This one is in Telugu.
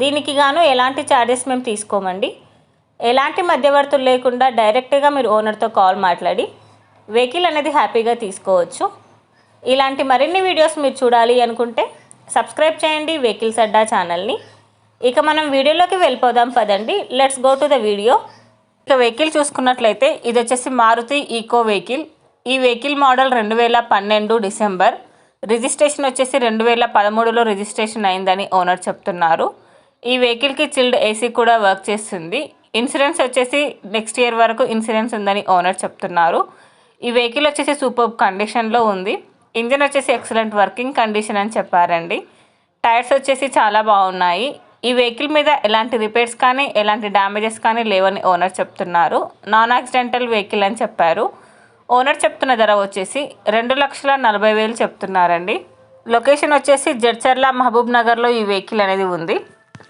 దీనికి గాను ఎలాంటి ఛార్జెస్ మేము తీసుకోమండి. ఎలాంటి మధ్యవర్తులు లేకుండా డైరెక్ట్గా మీరు ఓనర్తో కాల్ మాట్లాడి వెహికల్ అనేది హ్యాపీగా తీసుకోవచ్చు. ఇలాంటి మరిన్ని వీడియోస్ మీరు చూడాలి అనుకుంటే సబ్స్క్రైబ్ చేయండి వెహికల్స్ అడ్డా ఛానల్ని ఇక మనం వీడియోలోకి వెళ్ళిపోదాం పదండి. Let's go to the video ఇక వెహికల్ చూసుకున్నట్లయితే ఇది వచ్చేసి మారుతి ఈకో వెహికల్ ఈ వెహికల్ మోడల్ రెండు వేల పన్నెండు డిసెంబర్. రిజిస్ట్రేషన్ వచ్చేసి రెండు వేల పదమూడులో రిజిస్ట్రేషన్ అయిందని ఓనర్ చెప్తున్నారు. ఈ వెహికల్కి చిల్డ్ ఏసీ కూడా వర్క్ చేస్తుంది. ఇన్సూరెన్స్ వచ్చేసి నెక్స్ట్ ఇయర్ వరకు ఇన్సూరెన్స్ ఉందని ఓనర్ చెప్తున్నారు. ఈ వెహికల్ వచ్చేసి సూపర్ కండిషన్లో ఉంది. ఇంజన్ వచ్చేసి ఎక్సలెంట్ వర్కింగ్ కండిషన్ అని చెప్పారండి. టైర్స్ వచ్చేసి చాలా బాగున్నాయి. ఈ వెహికల్ మీద ఎలాంటి రిపేర్స్ కానీ ఎలాంటి డ్యామేజెస్ కానీ లేవని ఓనర్ చెప్తున్నారు. నాన్ యాక్సిడెంటల్ వెహికల్ అని చెప్పారు. ఓనర్ చెప్తున్న ధర వచ్చేసి రెండు లక్షల నలభై వేలు చెప్తున్నారండి. లొకేషన్ వచ్చేసి జడ్చర్ల మహబూబ్ నగర్లో ఈ వెహికల్ అనేది ఉంది.